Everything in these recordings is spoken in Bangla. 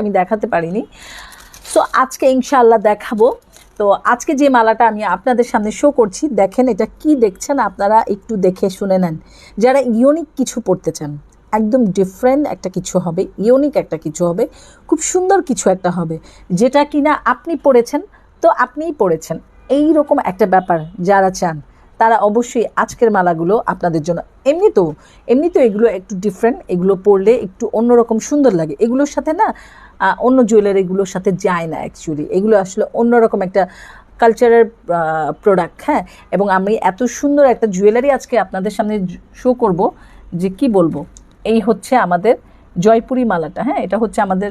আমি দেখাতে পারিনি। সো আজকে ইনশাআল্লাহ দেখাবো। তো আজকে যে মালাটা আমি আপনাদের সামনে শো করছি, দেখেন এটা কি দেখছেন আপনারা একটু দেখে শুনে নেন। যারা ইউনিক কিছু পড়তে চান, একদম ডিফারেন্ট একটা কিছু হবে ইউনিক একটা কিছু হবে, খুব সুন্দর কিছু একটা হবে, যেটা কিনা আপনি পড়েছেন, তো আপনিই পড়েছেন। এই রকম একটা ব্যাপার যারা চান, তারা অবশ্যই আজকের মালাগুলো আপনাদের জন্য এমনি তো এমনি তো এগুলো একটু ডিফারেন্ট এগুলো পরলে একটু অন্যরকম সুন্দর লাগে। এগুলোর সাথে না অন্য জুয়েলারিগুলোর সাথে যায় না অ্যাকচুয়ালি এগুলো আসলে অন্যরকম একটা কালচারের প্রোডাক্ট হ্যাঁ? এবং আমি এত সুন্দর একটা জুয়েলারি আজকে আপনাদের সামনে শো করব যে কি বলব? এই হচ্ছে আমাদের জয়পুরি মালাটা হ্যাঁ? এটা হচ্ছে আমাদের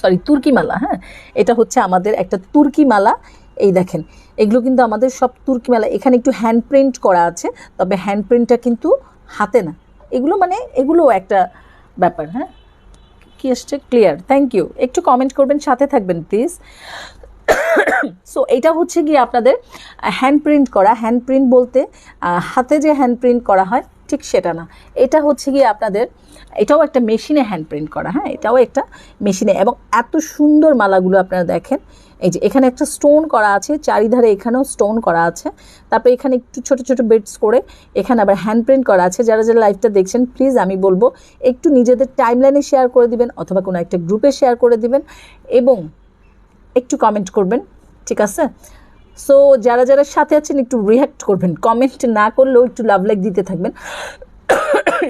সরি তুর্কি মালা হ্যাঁ? এটা হচ্ছে আমাদের একটা তুর্কি মালা। এই দেখেন, এগুলো কিন্তু আমাদের সব তুর্কি মালা। এখানে একটু হ্যান্ড প্রিন্ট করা আছে, তবে হ্যান্ড প্রিন্টটা কিন্তু হাতে না। এগুলো মানে এগুলো একটা ব্যাপার হ্যাঁ? কি এসছে? ক্লিয়ার থ্যাংক ইউ একটু কমেন্ট করবেন সাথে থাকবেন প্লিজ সো এটা হচ্ছে গিয়ে আপনাদের হ্যান্ড প্রিন্ট করা। হ্যান্ড প্রিন্ট বলতে হাতে যে হ্যান্ড প্রিন্ট করা হয়, ঠিক সেটা না। এটা হচ্ছে গিয়ে আপনাদের, এটাও একটা মেশিনে হ্যান্ড প্রিন্ট করা হ্যাঁ? এটাও একটা মেশিনে এবং এত সুন্দর মালাগুলো আপনারা দেখেন। এই যে, এখানে একটা স্টোন করা আছে, চারিধারে এখানেও স্টোন করা আছে। তারপরে এখানে একটু ছোট ছোট বেডস করে এখানে আবার হ্যান্ড প্রিন্ট করা আছে। যারা যারা লাইভটা দেখছেন প্লিজ আমি বলব, একটু নিজেদের টাইমলাইনে শেয়ার করে দিবেন, অথবা কোনো একটা গ্রুপে শেয়ার করে দিবেন। এবং একটু কমেন্ট করবেন, ঠিক আছে? সো যারা যারা সাথে আছেন, একটু রিয়াক্ট করবেন কমেন্ট না করলেও একটু লাভ লাইক দিতে থাকবেন।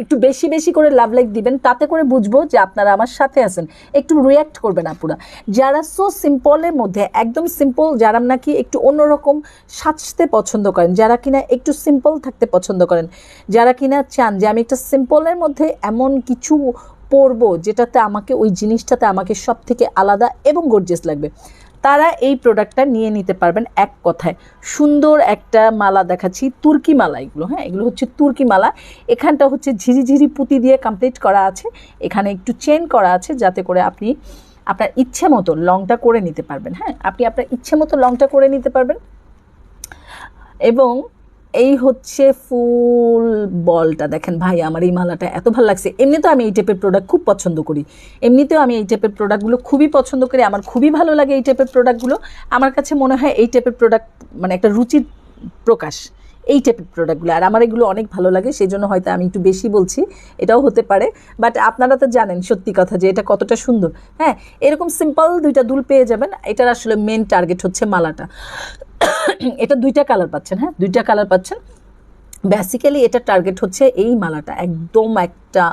একটু বেশি বেশি করে লাভ লাইক দিবেন, তাতে করে বুঝব যে আপনারা আমার সাথে আছেন। একটু রিয়াক্ট করবেন আপুরা। যারা সো সিম্পলের মধ্যে, একদম সিম্পল যারা নাকি একটু অন্যরকম সাজতে পছন্দ করেন, যারা কিনা একটু সিম্পল থাকতে পছন্দ করেন, যারা কিনা চান যে আমি একটা সিম্পলের মধ্যে এমন কিছু পরবো, যেটাতে আমাকে, ওই জিনিসটাতে আমাকে সব থেকে আলাদা এবং গর্জেস লাগবে। তারা এই প্রোডাক্টটা নিয়ে নিতে পারবেন এক কথায়। সুন্দর একটা মালা দেখাচ্ছি, তুর্কি মালা এগুলো হ্যাঁ? এগুলো হচ্ছে তুর্কি মালা। এখানটা হচ্ছে ঝিরিঝিরি পুঁতি দিয়ে কমপ্লিট করা আছে। এখানে একটু চেন করা আছে যাতে করে আপনি আপনার ইচ্ছে মতো লংটা করে নিতে পারবেন হ্যাঁ? আপনি আপনার ইচ্ছে মতো লংটা করে নিতে পারবেন। এবং এই হচ্ছে ফুল বলটা। দেখেন ভাই, আমার এই মালাটা এত ভালো লাগছে। এমনিতেও আমি এই টাইপের প্রোডাক্ট খুব পছন্দ করি। এমনিতেও আমি এই টাইপের প্রোডাক্টগুলো খুবই পছন্দ করি। আমার খুবই ভালো লাগে এই টাইপের প্রোডাক্টগুলো আমার কাছে মনে হয় এই টাইপের প্রোডাক্ট মানে একটা রুচির প্রকাশ। এই টাইপের প্রোডাক্টগুলো আর আমার এগুলো অনেক ভালো লাগে সেই জন্য হয়তো আমি একটু বেশি বলছি, এটাও হতে পারে। বাট আপনারা তো জানেন সত্যি কথা যে এটা কতটা সুন্দর। হ্যাঁ এরকম সিম্পল দুইটা দুল পেয়ে যাবেন, এটার আসলে মেন টার্গেট হচ্ছে মালাটা। এটা দুইটা কালার পাচ্ছেন হ্যাঁ দুইটা কালার পাচ্ছেন। বেসিক্যালি এটা টার্গেট হচ্ছে এই মালাটা, একদম একটা,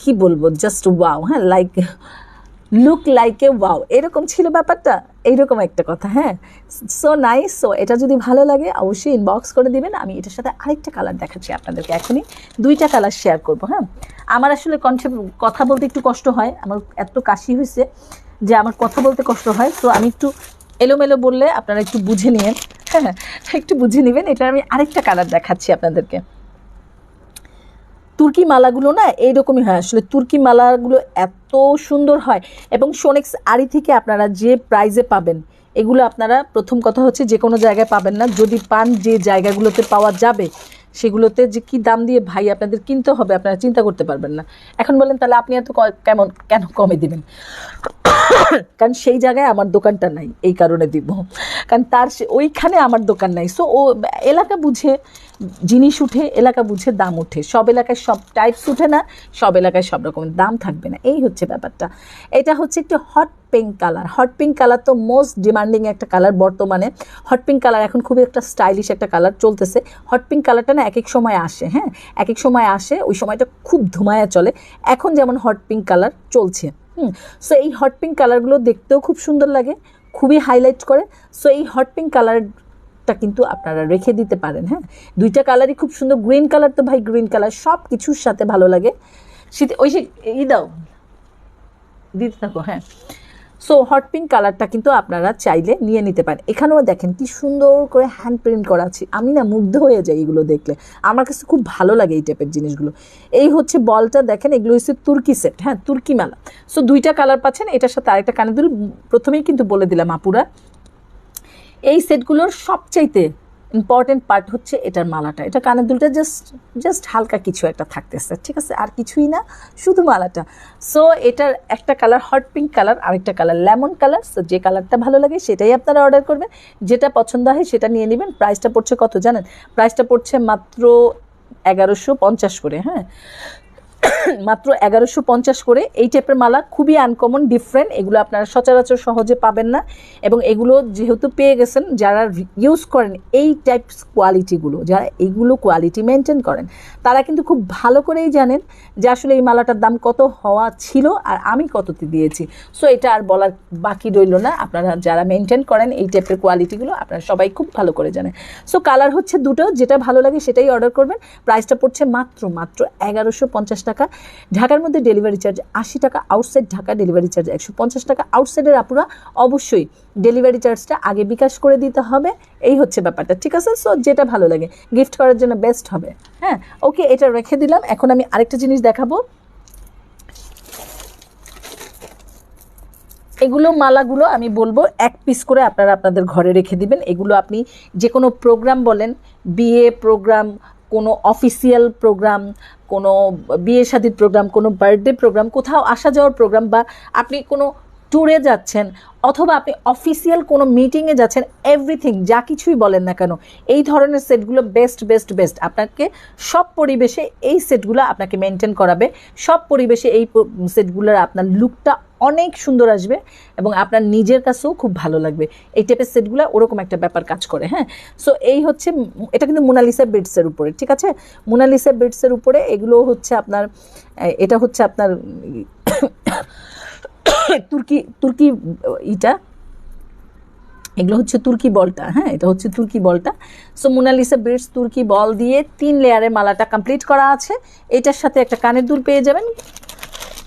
কি বলব জাস্ট ওয়াও হ্যাঁ like look like a wow এরকম ছিল ব্যাপারটা? এইরকম একটা কথা হ্যাঁ? সো নাইস সো এটা যদি ভালো লাগে, অবশ্যই ইনবক্স করে দিবেন। আমি এটার সাথে আরেকটা কালার দেখাচ্ছি আপনাদেরকে এখনই। দুইটা কালার শেয়ার করব হ্যাঁ? আমার আসলে কনসেপ্ট কথা বলতে একটু কষ্ট হয়। আমার এত কাশি হয়েছে যে আমার কথা বলতে কষ্ট হয়। তো আমি একটু এলোমেলো বললে আপনারা একটু বুঝে নিন হ্যাঁ একটু বুঝে নেবেন। এটা আমি আরেকটা কালার দেখাচ্ছি আপনাদেরকে। তুর্কি মালাগুলো না এইরকমই হয়। আসলে তুর্কি মালাগুলো এত সুন্দর হয় এবং সোনেক্স আড়ি থেকে আপনারা যে প্রাইজে পাবেন, এগুলো আপনারা প্রথম কথা হচ্ছে যে কোনো জায়গায় পাবেন না। যদি পান যে জায়গাগুলোতে পাওয়া যাবে সেগুলোতে যে কি দাম দিয়ে ভাই আপনাদের কিনতে হবে, আপনারা চিন্তা করতে পারবেন না। এখন বলেন, তাহলে আপনি এত কেমন কেন কমে দিবেন? কারণ সেই জায়গায় আমার দোকানটা নাই, এই কারণে দিব। কারণ তার ওইখানে আমার দোকান নাই। সো ও এলাকা বুঝে, জিনিস উঠে, এলাকা বুঝে দাম ওঠে সব এলাকায় সব টাইপস উঠে না, সব এলাকায় সব রকমের দাম থাকবে না। এই হচ্ছে ব্যাপারটা। এটা হচ্ছে একটি hot pink colour hot pink colour তো মোস্ট ডিমান্ডিং একটা কালার বর্তমানে। হট পিঙ্ক কালার এখন খুবই একটা স্টাইলিশ একটা কালার চলতেছে। হট পিঙ্ক কালারটা না এক এক সময় আসে হ্যাঁ? এক এক সময় আসে, ওই সময়টা খুব ধুমায়া চলে। এখন যেমন হট পিঙ্ক কালার চলছে, হুম? সো এই হট পিঙ্ক কালারগুলো দেখতেও খুব সুন্দর লাগে, খুবই হাইলাইট করে। সো এই হট পিঙ্ক কালারটা কিন্তু আপনারা রেখে দিতে পারেন হ্যাঁ? দুইটা কালারই খুব সুন্দর। গ্রিন কালার তো ভাই গ্রিন কালার সব কিছুর সাথে ভালো লাগে। শীতে ওই সে ই দাও। দিতে থাকো হ্যাঁ। সো হট পিঙ্ক কালারটা কিন্তু আপনারা চাইলে নিয়ে নিতে পারেন। এখানেও দেখেন কি সুন্দর করে হ্যান্ড প্রিন্ট করা আছে। আমি না মুগ্ধ হয়ে যাই এগুলো দেখলে। আমার কাছে খুব ভালো লাগে এই টাইপের জিনিসগুলো। এই হচ্ছে বলটা দেখেন, এগুলো হচ্ছে তুর্কি সেট হ্যাঁ তুর্কি মালা। সো দুইটা কালার পাচ্ছেন, এটার সাথে আরেকটা কানে দুল। প্রথমেই কিন্তু বলে দিলাম আপুরা, এই সেটগুলোর সবচাইতে ইম্পর্টেন্ট পার্ট হচ্ছে এটার মালাটা। এটা কানের দুলটা জাস্ট জাস্ট হালকা কিছু একটা থাকতেছে, ঠিক আছে? আর কিছুই না, শুধু মালাটা। সো এটার একটা কালার হট পিঙ্ক কালার আরেকটা কালার লেমন কালার সো যে কালারটা ভালো লাগে সেটাই আপনারা অর্ডার করবেন। যেটা পছন্দ হয় সেটা নিয়ে নেবেন। প্রাইসটা পড়ছে কত জানেন? প্রাইসটা পড়ছে মাত্র এগারোশো পঞ্চাশ করে হ্যাঁ? মাত্র এগারোশো পঞ্চাশ করে। এই টাইপের মালা খুবই আনকমন ডিফারেন্ট এগুলো আপনারা সচরাচর সহজে পাবেন না। এবং এগুলো যেহেতু পেয়ে গেছেন, যারা ইউজ করেন এই টাইপস কোয়ালিটিগুলো যারা এইগুলো কোয়ালিটি মেনটেন করেন, তারা কিন্তু খুব ভালো করেই জানেন যে আসলে এই মালাটার দাম কত হওয়া ছিল আর আমি কততে দিয়েছি। সো এটা আর বলার বাকি রইল না। আপনারা যারা মেনটেন করেন এই টাইপের কোয়ালিটিগুলো আপনারা সবাই খুব ভালো করে জানেন। সো কালার হচ্ছে দুটো, যেটা ভালো লাগে সেটাই অর্ডার করবেন। প্রাইসটা পড়ছে মাত্র মাত্র এগারোশো পঞ্চাশ টাকা। ঢাকার মধ্যে ডেলিভারি চার্জ আশি টাকা আউটসাইড ঢাকা ডেলিভারি চার্জ একশো পঞ্চাশ টাকা আউটসাইডের আপুরা অবশ্যই ডেলিভারি চার্জটা আগে বিকাশ করে দিতে হবে। এই হচ্ছে ব্যাপারটা, ঠিক আছে? সো যেটা ভালো লাগে গিফট করার জন্য বেস্ট হবে। হ্যাঁ ওকে এটা রেখে দিলাম। এখন আমি আরেকটা জিনিস দেখাবো। এগুলো মালাগুলো আমি বলব, এক পিস করে আপনারা আপনাদের ঘরে রেখে দিবেন। এগুলো আপনি যে কোনো প্রোগ্রাম বলেন বিয়ে প্রোগ্রাম কোনো অফিসিয়াল প্রোগ্রাম কোনো বিয়ে শাদির প্রোগ্রাম কোনো বার্থডে প্রোগ্রাম কোথাও আসা যাওয়ার প্রোগ্রাম বা আপনি কোনো ট্যুরে যাচ্ছেন অথবা আপনি অফিসিয়াল কোনো মিটিংয়ে যাচ্ছেন এভরিথিং যা কিছুই বলেন না কেন, এই ধরনের সেটগুলো বেস্ট বেস্ট বেস্ট আপনাকে সব পরিবেশে এই সেটগুলো আপনাকে মেনটেন করাবে। সব পরিবেশে এই সেটগুলোর আপনার লুকটা অনেক সুন্দর আসবে এবং আপনার নিজের কাছেও খুব ভালো লাগবে। এই টাইপের সেটগুলো ওরকম একটা ব্যাপার কাজ করে হ্যাঁ? সো এই হচ্ছে এটা কিন্তু মোনালিসা বিটসের উপরে, ঠিক আছে? মোনালিসা বিটসের উপরে এগুলো হচ্ছে আপনার এটা হচ্ছে আপনার তুর্কি তুর্কি ইটা। এগুলো হচ্ছে তুর্কি বলটা হ্যাঁ এটা হচ্ছে তুর্কি বলটা। সো মোনালিসা বিটস তুর্কি বল দিয়ে তিন লেয়ারে মালাটা কমপ্লিট করা আছে। এটার সাথে একটা কানের দুল পেয়ে যাবেন।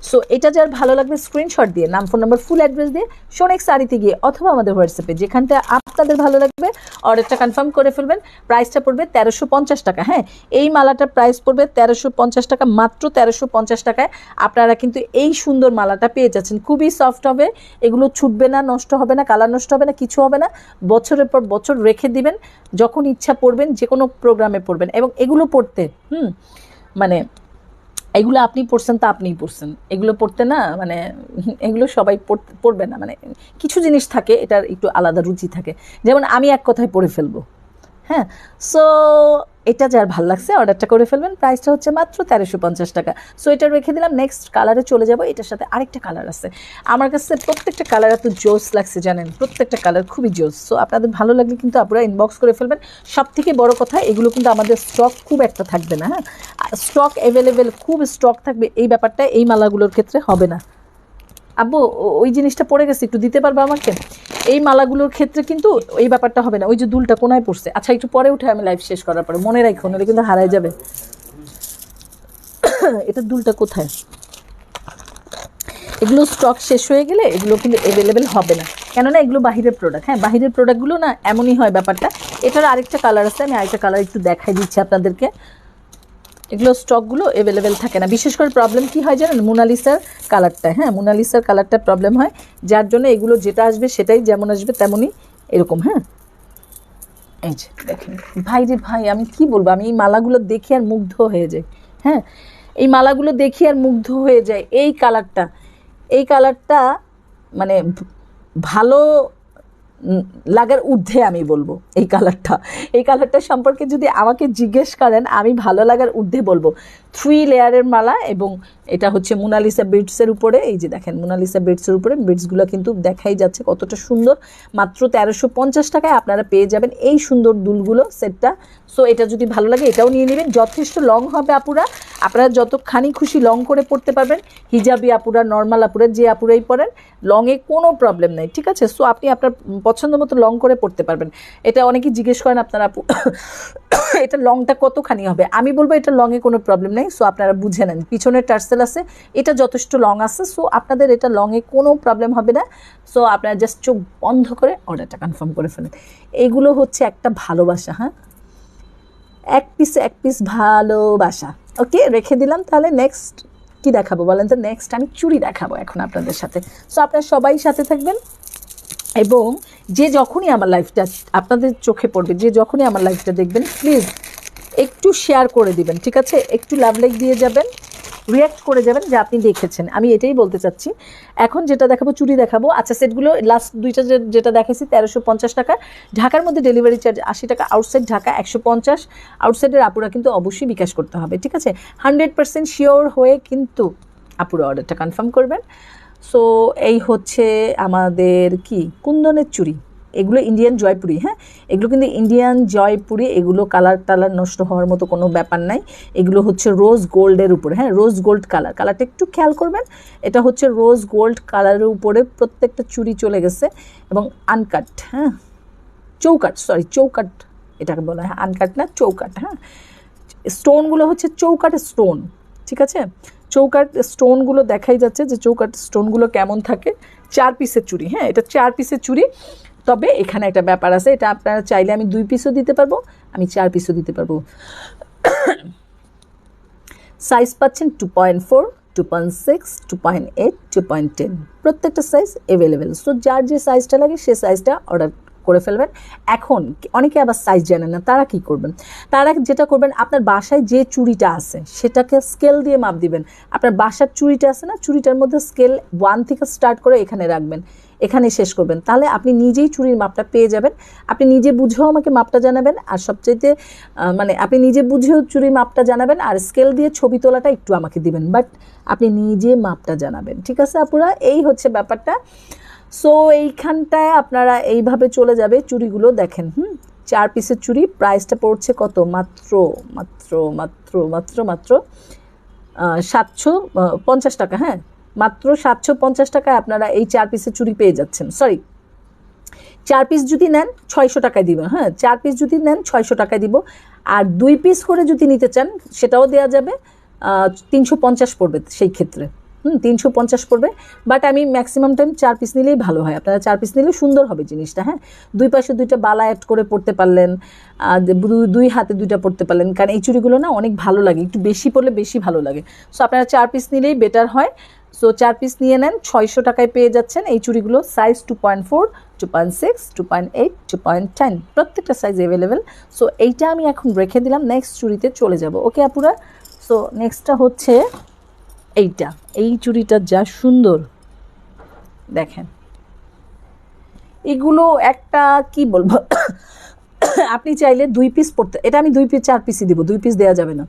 সো এটা যার ভালো লাগবে স্ক্রিনশট দিয়ে, নাম ফোন নাম্বার ফুল অ্যাড্রেস দিয়ে সোনেক শাড়িতে গিয়ে অথবা আমাদের হোয়াটসঅ্যাপে যেখানটা আপনাদের ভালো লাগবে অর্ডারটা কনফার্ম করে ফেলবেন প্রাইসটা পড়বে তেরোশো পঞ্চাশ টাকা। হ্যাঁ এই মালাটার প্রাইস পড়বে তেরোশো পঞ্চাশ টাকা, মাত্র তেরোশো পঞ্চাশ টাকায়। আপনারা কিন্তু এই সুন্দর মালাটা পেয়ে যাচ্ছেন। খুবই সফট হবে, এগুলো ছুটবে না, নষ্ট হবে না কালার নষ্ট হবে না, কিছু হবে না। বছরের পর বছর রেখে দিবেন, যখন ইচ্ছা পড়বেন যে কোনো প্রোগ্রামে পড়বেন। এবং এগুলো পড়তে, হুম মানে এগুলো আপনি পড়ছেন, তা আপনিই পড়ছেন। এগুলো পড়তে না মানে এগুলো সবাই পড়বে না মানে কিছু জিনিস থাকে, এটার একটু আলাদা রুচি থাকে। যেমন আমি এক কথায় পড়ে ফেলব হ্যাঁ? সো এটা যার ভালো লাগছে, অর্ডারটা করে ফেলবেন, প্রাইসটা হচ্ছে মাত্র তেরোশো পঞ্চাশ টাকা। সো এটা রেখে দিলাম নেক্সট কালারে চলে যাব, এটার সাথে আরেকটা কালার আছে। আমার কাছে প্রত্যেকটা কালার এত জোস লাগছে, জানেন, প্রত্যেকটা কালার খুবই জোস। সো আপনাদের ভালো লাগলে কিন্তু আপনারা ইনবক্স করে ফেলবেন। সব থেকে বড় কথা, এগুলো কিন্তু আমাদের স্টক খুব একটা থাকবে না হ্যাঁ? স্টক অ্যাভেলেবেল খুব স্টক থাকবে, এই ব্যাপারটা এই মালাগুলোর ক্ষেত্রে হবে না। আব্বু ওই জিনিসটা পড়ে গেছে, একটু দিতে পারবে আমাকে? এই মালাগুলোর ক্ষেত্রে কিন্তু এই ব্যাপারটা হবে না। ওই যে দুলটা কোনায় পড়ছে। আচ্ছা একটু পরে উঠে আমি লাইভ শেষ করার পরে, মনে রাখো নাহলে কিন্তু হারায় যাবে। এটা দুলটা কোথায়? এগুলো স্টক শেষ হয়ে গেলে এগুলো কিন্তু অ্যাভেলেবেল হবে না। কেননা এগুলো বাহিরের প্রোডাক্ট হ্যাঁ বাহিরের প্রোডাক্টগুলো না এমনই হয় ব্যাপারটা। এটার আরেকটা কালার আছে, আমি আরেকটা কালার একটু দেখাই দিচ্ছি আপনাদেরকে। এগুলো স্টকগুলো অ্যাভেলেবেল থাকে না। বিশেষ করে প্রবলেম কি হয় জানেন? মোনালিসার কালারটা হ্যাঁ? মোনালিসার কালারটা প্রবলেম হয়। যার জন্য এগুলো যেটা আসবে সেটাই যেমন আসবে তেমনই এরকম হ্যাঁ? এই যে দেখেন, ভাই রে ভাই, আমি কি বলব? আমি এই মালাগুলো দেখে আর মুগ্ধ হয়ে যাই হ্যাঁ? এই মালাগুলো দেখে আর মুগ্ধ হয়ে যায় এই কালারটা এই কালারটা মানে ভালো লাগার ঊর্ধ্বে আমি বলব এই কালারটা এই কালারটা সম্পর্কে যদি আমাকে জিজ্ঞেস করেন, আমি ভালো লাগার ঊর্ধ্বে বলব। থ্রি লেয়ারের মালা এবং এটা হচ্ছে মোনালিসা বিটসের উপরে, এই যে দেখেন মোনালিসা বিটসের উপরে, বিটসগুলো কিন্তু দেখাই যাচ্ছে কতটা সুন্দর। মাত্র তেরোশো পঞ্চাশ টাকায় আপনারা পেয়ে যাবেন এই সুন্দর দুলগুলো, সেটটা। সো এটা যদি ভালো লাগে এটাও নিয়ে নেবেন। যথেষ্ট লং হবে আপুরা। আপনারা যতখানি খুশি লং করে পড়তে পারবেন। হিজাবি আপুরা নর্মাল আপুরা, যে আপুরাই পড়েন লংয়ে কোনো প্রবলেম নেই, ঠিক আছে? সো আপনি আপনার পছন্দ মতো লং করে পড়তে পারবেন। এটা অনেকেই জিজ্ঞেস করেন, আপনারা আপু, এটা লংটা কতখানি হবে? আমি বলব এটা লংয়ে কোনো প্রবলেম নেই। সো আপনারা বুঝে নেন। পিছনের টার্সেল আছে, এটা যথেষ্ট লং আছে সো আপনাদের এটা লংয়ে কোনো প্রবলেম হবে না। সো আপনারা জাস্ট চোখ বন্ধ করে অর্ডারটা কনফার্ম করে ফেলেন। এইগুলো হচ্ছে একটা ভালোবাসা হ্যাঁ? এক পিস এক পিস ভালোবাসা ওকে রেখে দিলাম, তাহলে নেক্সট কি দেখাবো বলেন তো? নেক্সট আমি চুড়ি দেখাবো এখন আপনাদের সাথে। সো আপনারা সবাই সাথে থাকবেন, এবং যে যখনই আমার লাইফটা আপনাদের চোখে পড়বে, যে যখনই আমার লাইফটা দেখবেন প্লিজ একটু শেয়ার করে দিবেন, ঠিক আছে? একটু লাভ লাইক দিয়ে যাবেন রিয়াক্ট করে যাবেন যে আপনি দেখেছেন। আমি এটাই বলতে চাচ্ছি। এখন যেটা দেখাবো, চুরি দেখাবো। আচ্ছা সেটগুলো লাস্ট দুইটা যেটা দেখাইছি, তেরোশো পঞ্চাশ টাকা। ঢাকার মধ্যে ডেলিভারি চার্জ আশি টাকা আউটসাইড ঢাকা একশো পঞ্চাশ। আউটসাইডের আপুরা কিন্তু অবশ্যই বিকাশ করতে হবে, ঠিক আছে? হান্ড্রেড পার্সেন্ট শিওর হয়ে কিন্তু আপুরা অর্ডারটা কনফার্ম করবেন। সো এই হচ্ছে আমাদের কি? কুন্দনের চুড়ি এগুলো ইন্ডিয়ান জয়পুরি হ্যাঁ? এগুলো কিন্তু ইন্ডিয়ান জয়পুরি, এগুলো কালার টালার নষ্ট হওয়ার মতো কোনো ব্যাপার নাই। এগুলো হচ্ছে রোজ গোল্ডের উপরে হ্যাঁ? রোজ গোল্ড কালার কালারটা একটু খেয়াল করবেন। এটা হচ্ছে রোজ গোল্ড কালারের উপরে প্রত্যেকটা চুড়ি চলে গেছে এবং আনকাট হ্যাঁ? চৌকাট সরি চৌকাট এটাকে বলা হয়। আনকাট না চৌকাট হ্যাঁ? স্টোনগুলো হচ্ছে চৌকাট স্টোন ঠিক আছে? চৌকাট স্টোনগুলো দেখাই যাচ্ছে যে চৌকাট স্টোনগুলো কেমন থাকে। চার পিসের চুড়ি হ্যাঁ? এটা চার পিসের চুড়ি। তবে এখানে একটা ব্যাপার আছে, এটা আপনারা চাইলে আমি দুই পিসও দিতে পারব, আমি চার পিসও দিতে পারব। সাইজ পাচ্ছেন two point four two point six two point eight two point ten প্রত্যেকটা সাইজ অ্যাভেলেবেল সো যার যে সাইজটা লাগে, সে সাইজটা অর্ডার করে ফেলবেন। এখন, অনেকে আবার সাইজ জানেন না, তারা কি করবেন? তারা যেটা করবেন, আপনার বাসায় যে চুড়িটা আছে, সেটাকে স্কেল দিয়ে মাপ দিবেন। আপনার বাসার চুড়িটা আছে না, চুড়িটার মধ্যে স্কেল ওয়ান থেকে স্টার্ট করে এখানে রাখবেন। এখানে শেষ করবেন। তাহলে আপনি নিজেই চুরির মাপটা পেয়ে যাবেন। আপনি নিজে বুঝেও আমাকে মাপটা জানাবেন আর সবচাইতে আহ, মানে আপনি নিজে বুঝেও চুরির মাপটা জানাবেন আর স্কেল দিয়ে ছবি তোলাটা একটু আমাকে দিবেন। বাট আপনি নিজে মাপটা জানাবেন। ঠিক আছে আপুরা? এই হচ্ছে ব্যাপারটা। সো এইখানটায় আপনারা এইভাবে চলে যাবে চুড়িগুলো দেখেন। হুম? চার পিসের চুড়ি প্রাইসটা পড়ছে কত? মাত্র মাত্র মাত্র মাত্র মাত্র সাতশো পঞ্চাশ টাকা হ্যাঁ? মাত্র সাতশো পঞ্চাশ টাকায় আপনারা এই চার পিসের চুড়ি পেয়ে যাচ্ছেন। সরি চার পিস যদি নেন, ছয়শো টাকায় দিব হ্যাঁ চার পিস যদি নেন, ছয়শো টাকায় দিব। আর দুই পিস করে যদি নিতে চান, সেটাও দেওয়া যাবে। তিনশো পঞ্চাশ পড়বে সেই ক্ষেত্রে। হুম, তিনশো পঞ্চাশ পড়বে। বাট আমি ম্যাক্সিমাম টাইম চার পিস নিলেই ভালো হয়। আপনারা চার পিস নিলে সুন্দর হবে জিনিসটা হ্যাঁ? দুই পাশে দুইটা বালা অ্যাড করে পড়তে পারলেন দুই হাতে দুইটা পড়তে পারলেন। কারণ এই চুড়িগুলো না অনেক ভালো লাগে। একটু বেশি পড়লে বেশি ভালো লাগে। সো আপনারা চার পিস নিলেই বেটার হয়। সো চার পিস নিয়ে নেন, ছয়শো টাকায় পেয়ে যাচ্ছেন এই চুড়িগুলো size two point four two point six two point eight two point ten প্রত্যেকটা সাইজ অ্যাভেলেবেল সো এইটা আমি এখন রেখে দিলাম নেক্সট চুড়িতে চলে যাব। ওকে আপুরা? সো নেক্সটটা হচ্ছে এইটা। এই চুড়িটা যা সুন্দর। দেখেন। এগুলো একটা, কি বলব? আপনি চাইলে দুই পিস পড়তে, এটা আমি দুই পিস চার পিসই দিব, দুই পিস দেওয়া যাবে না।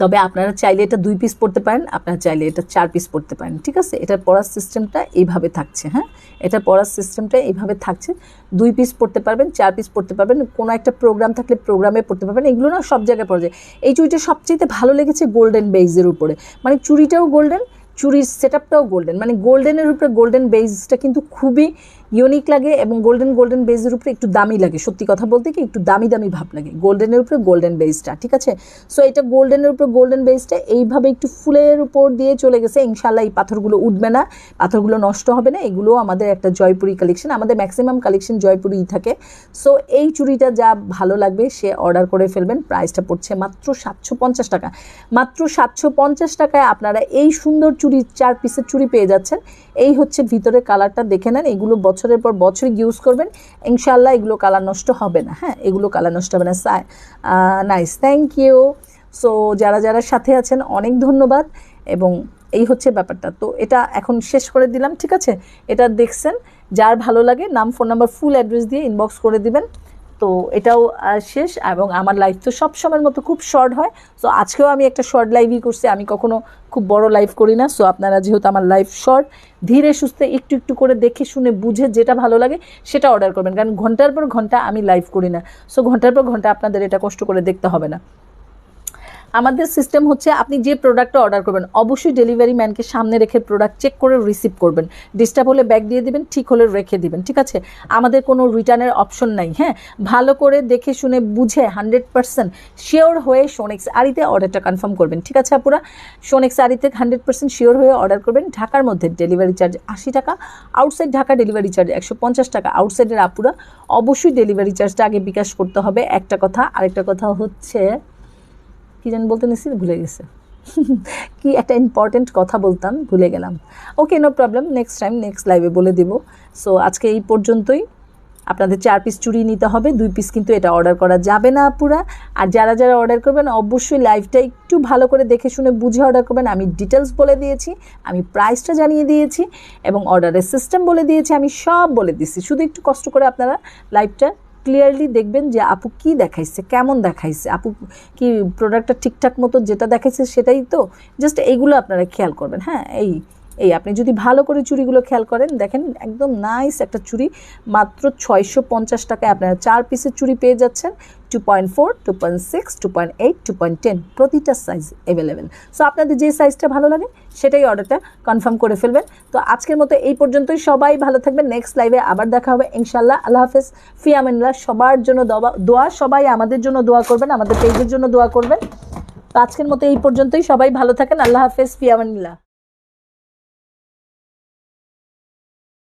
তবে আপনারা চাইলে এটা দুই পিস পড়তে পারেন, আপনারা চাইলে এটা চার পিস পড়তে পারেন, ঠিক আছে? এটার পড়ার সিস্টেমটা এইভাবে থাকছে হ্যাঁ? এটা পড়ার সিস্টেমটা এইভাবে থাকছে। দুই পিস পড়তে পারবেন, চার পিস পড়তে পারবেন, কোনো একটা প্রোগ্রাম থাকলে প্রোগ্রামে পড়তে পারবেন, এগুলো না সব জায়গায় পড়া যায়। এই চুড়িটা সবচেয়ে ভালো লেগেছে গোল্ডেন বেইজের উপরে। মানে চুড়িটাও গোল্ডেন চুরির সেট আপটাও গোল্ডেন মানে গোল্ডেনের উপরে গোল্ডেন বেজটা কিন্তু খুবই ইউনিক লাগে এবং গোল্ডেন গোল্ডেন বেজের উপরে একটু দামি লাগে। সত্যি কথা বলতে কি একটু দামি দামি ভাব লাগে। গোল্ডেনের উপরে গোল্ডেন বেজটা ঠিক আছে? সো এটা গোল্ডেনের উপরে গোল্ডেন বেজটা এইভাবে একটু ফুলের উপর দিয়ে চলে গেছে। ইনশাল্লাহ এই পাথরগুলো উঠবে না। পাথরগুলো নষ্ট হবে না। এগুলো আমাদের একটা জয়পুরি কালেকশন আমাদের ম্যাক্সিমাম কালেকশন জয়পুরি থাকে। সো এই চুড়িটা যা ভালো লাগবে, সে অর্ডার করে ফেলবেন। প্রাইসটা পড়ছে মাত্র সাতশো পঞ্চাশ টাকা। মাত্র সাতশো পঞ্চাশ টাকায় আপনারা এই সুন্দর চুড়ি চার পিসের চুড়ি পেয়ে যাচ্ছেন। এই হচ্ছে ভিতরে কালারটা দেখে নেন। এগুলো বছরের পর বছর ইউজ করবেন ইনশাল্লাহ এগুলো কালার নষ্ট হবে না। হ্যাঁ এগুলো কালার নষ্ট হবে না। নাইস থ্যাংক ইউ সো যারা যারা সাথে আছেন, অনেক ধন্যবাদ। এবং এই হচ্ছে ব্যাপারটা। তো এটা এখন শেষ করে দিলাম, ঠিক আছে? এটা দেখছেন, যার ভালো লাগে নাম ফোন নাম্বার ফুল অ্যাড্রেস দিয়ে ইনবক্স করে দিবেন। তো এটাও শেষ এবং আমার লাইফ তো সব সময়ের মতো খুব শর্ট হয়। সো আজকেও আমি একটা শর্ট লাইভই করছি। আমি কখনো খুব বড় লাইভ করি না। সো আপনারা যেহেতু আমার লাইফ শর্ট ধীরে সুস্থে একটু একটু করে দেখে শুনে বুঝে যেটা ভালো লাগে, সেটা অর্ডার করবেন। কারণ ঘণ্টার পর ঘণ্টা আমি লাইভ করি না। সো ঘণ্টার পর ঘণ্টা আপনাদের এটা কষ্ট করে দেখতে হবে না। আমাদের সিস্টেম হচ্ছে আপনি যে প্রোডাক্টটা অর্ডার করবেন, অবশ্যই ডেলিভারি ম্যানকে সামনে রেখে প্রোডাক্ট চেক করে রিসিভ করবেন। ডিস্টার্ব হলে ব্যাগ দিয়ে দিবেন, ঠিক হলে রেখে দিবেন, ঠিক আছে? আমাদের কোনো রিটার্নের অপশন নাই হ্যাঁ? ভালো করে দেখে শুনে বুঝে হান্ড্রেড পার্সেন্ট শিওর হয়ে সোনেক্স আরিতে অর্ডারটা কনফার্ম করবেন, ঠিক আছে আপুরা? সোনেক্স আরিতে হান্ড্রেড পার্সেন্ট শিওর হয়ে অর্ডার করবেন, ঢাকার মধ্যে ডেলিভারি চার্জ আশি টাকা আউটসাইড ঢাকা ডেলিভারি চার্জ একশো পঞ্চাশ টাকা আউটসাইডের আপুরা, অবশ্যই ডেলিভারি চার্জটা আগে বিকাশ করতে হবে। একটা কথা, আরেকটা কথা হচ্ছে কি জানি বলতে নিছি, ভুলে গেছে। কি একটা ইম্পর্টেন্ট কথা বলতাম, ভুলে গেলাম। Okay no problem next time next লাইভে বলে দেব। সো আজকে এই পর্যন্তই। আপনাদের চার পিস চুড়ি নিতে হবে, দুই পিস কিন্তু এটা অর্ডার করা যাবে না পুরা। আর যারা যারা অর্ডার করবেন, অবশ্যই লাইভটা একটু ভালো করে দেখে শুনে বুঝে অর্ডার করবেন। আমি ডিটেলস বলে দিয়েছি, আমি প্রাইসটা জানিয়ে দিয়েছি এবং অর্ডারের সিস্টেম বলে দিয়েছি, আমি সব বলে দিয়েছি। শুধু একটু কষ্ট করে আপনারা লাইভটা ক্লিয়ারলি দেখবেন যে আপু কি দেখাইছে, কেমন দেখাইছে? আপু কি প্রোডাক্টটা ঠিকঠাক মতো যেটা দেখাইছে সেটাই তো? জাস্ট এইগুলো আপনারা খেয়াল করবেন। হ্যাঁ এই এই আপনি যদি ভালো করে চুড়িগুলো খেয়াল করেন, দেখেন একদম নাইস একটা চুড়ি। মাত্র ছয়শো পঞ্চাশ টাকায় আপনারা চার পিসের চুড়ি পেয়ে যাচ্ছেন। Two point four two point six two point eight two point ten প্রতিটা সাইজ অ্যাভেলেবেল সো আপনাদের যে সাইজটা ভালো লাগে, সেটাই অর্ডারটা কনফার্ম করে ফেলবেন। তো, আজকের মতো এই পর্যন্তই। সবাই ভালো থাকবেন। নেক্সট লাইভে আবার দেখা হবে ইনশাল্লাহ আল্লাহ হাফেজ। ফিয়ামিল্লাহ সবার জন্য দোয়া সবাই আমাদের জন্য দোয়া করবেন, আমাদের পেজের জন্য দোয়া করবেন। তো, আজকের মতো এই পর্যন্তই। সবাই ভালো থাকেন। আল্লাহ হাফেজ। ফিয়ামিল্লাহ